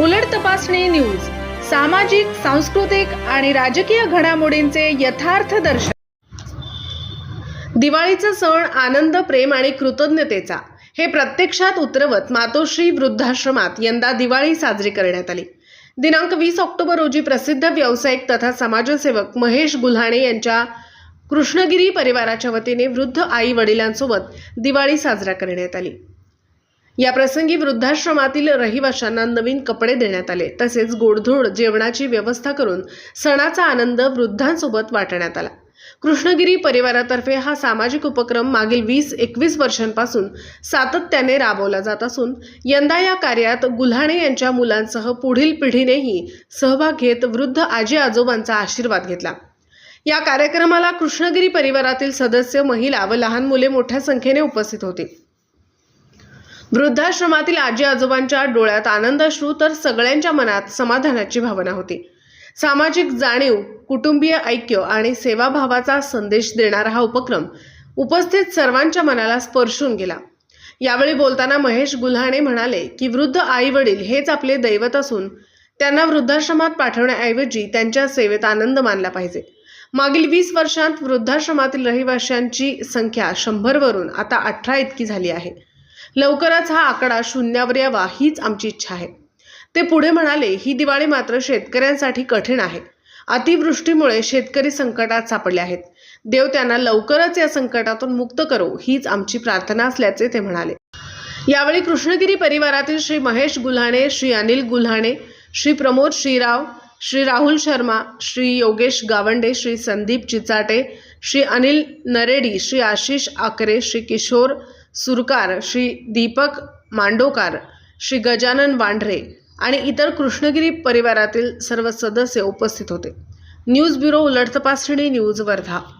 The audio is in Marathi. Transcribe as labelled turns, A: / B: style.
A: उलट तपासणी न्यूज सामाजिक सांस्कृतिक आणि राजकीय घडामोडींचे यथार्थ दर्शन. दिवाळीचा सण आनंद प्रेम आणि कृतज्ञतेचा. हे प्रत्यक्षात उतरवत मातोश्री वृद्धाश्रमात यंदा दिवाळी साजरी करण्यात आली. दिनांक वीस ऑक्टोबर रोजी प्रसिद्ध व्यावसायिक तथा समाजसेवक महेश गुल्हाणे यांच्या कृष्णगिरी परिवाराच्या वतीने वृद्ध आई वडिलांसोबत दिवाळी साजरा करण्यात आली. या प्रसंगी वृद्धाश्रमातील रहिवाशांना नवीन कपडे देण्यात आले. तसेच गोडधोड जेवणाची व्यवस्था करून सणाचा आनंद वृद्धांसोबत वाटण्यात आला. कृष्णगिरी परिवारातर्फे हा सामाजिक उपक्रम मागील वीस एकवीस वर्षांपासून सातत्याने राबवला जात असून यंदा या कार्यात गुल्हाणे यांच्या मुलांसह पुढील पिढीनेही सहभाग घेत वृद्ध आजी आजोबांचा आशीर्वाद घेतला. या कार्यक्रमाला कृष्णगिरी परिवारातील सदस्य महिला व लहान मुले मोठ्या संख्येने उपस्थित होती. वृद्धाश्रमातील आजी आजोबांच्या डोळ्यात आनंद अश्रू तर सगळ्यांच्या मनात समाधानाची भावना होती. सामाजिक जाणीव कुटुंबीय ऐक्य आणि सेवाभावाचा संदेश देणारा हा उपक्रम उपस्थित सर्वांच्या मनाला स्पर्शून गेला. यावेळी बोलताना महेश गुल्हाणे म्हणाले की वृद्ध आई वडील हेच आपले दैवत असून त्यांना वृद्धाश्रमात पाठवण्याऐवजी त्यांच्या सेवेत आनंद मानला पाहिजे. मागील वीस वर्षांत वृद्धाश्रमातील रहिवाशांची संख्या शंभरवरून आता अठरा इतकी झाली आहे. लवकरच हा आकडा शून्यावर यावा हीच आमची इच्छा आहे. ते पुढे म्हणाले ही दिवाळी मात्र शेतकऱ्यांसाठी कठीण आहे. अतिवृष्टीमुळे शेतकरी संकटात सापडले आहेत. देव त्यांना लवकरच या संकटातून मुक्त करो हीच आमची प्रार्थना असल्याचे ते म्हणाले. यावेळी कृष्णगिरी परिवारातील श्री महेश गुल्हाणे श्री अनिल गुल्हाणे श्री प्रमोद श्रीराव श्री राहुल शर्मा श्री योगेश गावंडे श्री संदीप चिचाटे श्री अनिल नरेडी श्री आशिष आकरे श्री किशोर सुरकार श्री दीपक मांडोकार श्री गजानन वांढरे आणि इतर कृष्णगिरी परिवारातील सर्व सदस्य उपस्थित होते. न्यूज ब्युरो उलट तपासणी न्यूज वर्धा.